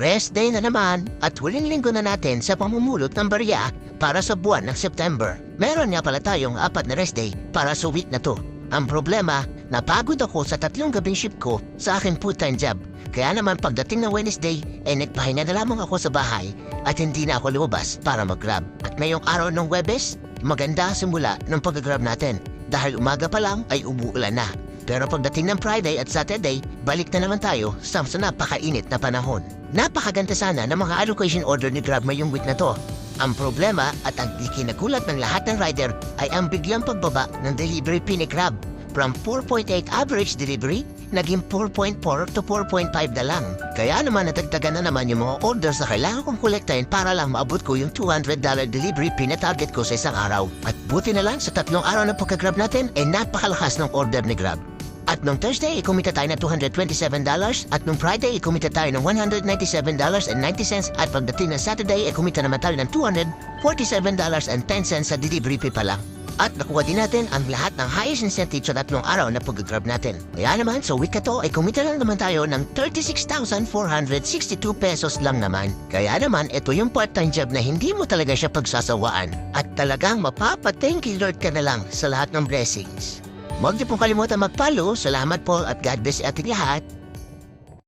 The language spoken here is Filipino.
Rest day na naman at huling linggo na natin sa pamumulot ng barya para sa buwan ng September. Meron nga pala tayong apat na rest day para sa week na to. Ang problema, napagod ako sa tatlong gabing shift ko sa aking full-time job. Kaya naman pagdating ng Wednesday, eh nagpahinga na lamang ako sa bahay at hindi na ako lumabas para mag-grab. At ngayong araw ng Webes, maganda simula ng pag-grab natin dahil umaga pa lang ay umuulan na. Pero pagdating ng Friday at Saturday, balik na naman tayo sa napakainit na panahon. Napakaganda sana ng mga allocation order ni Grab ngayong week na to. Ang problema at ang ikinagulat ng lahat ng rider ay ang biglang pagbaba ng delivery fee ni Grab. From 4.8 average delivery, naging 4.4 to 4.5 na lang. Kaya naman natagdagan na naman yung mga orders na kailangan kong kolektahin para lang maabot ko yung $200 delivery fee na target ko sa isang araw. At buti na lang sa tatlong araw na pagka-grab natin, ay napakalakas ng order ni Grab. At nung Thursday, ikumita tayo ng $227 at nung Friday, ikumita tayo ng $197.90 at pagdating ng Saturday, ikumita naman tayo ng $247.10 sa delivery fee pa lang. At nakuha din natin ang lahat ng highest incentive sa tatlong araw na pag-grab natin. Kaya naman, sa week na to, ay kumita lang naman tayo ng 36,462 pesos lang naman. Kaya naman, ito yung part-time job na hindi mo talaga siya pagsasawaan. At talagang mapapa-thank you Lord ka na lang sa lahat ng blessings. Huwag niyo pong kalimutan mag-follow. Salamat po at God bless ating lahat.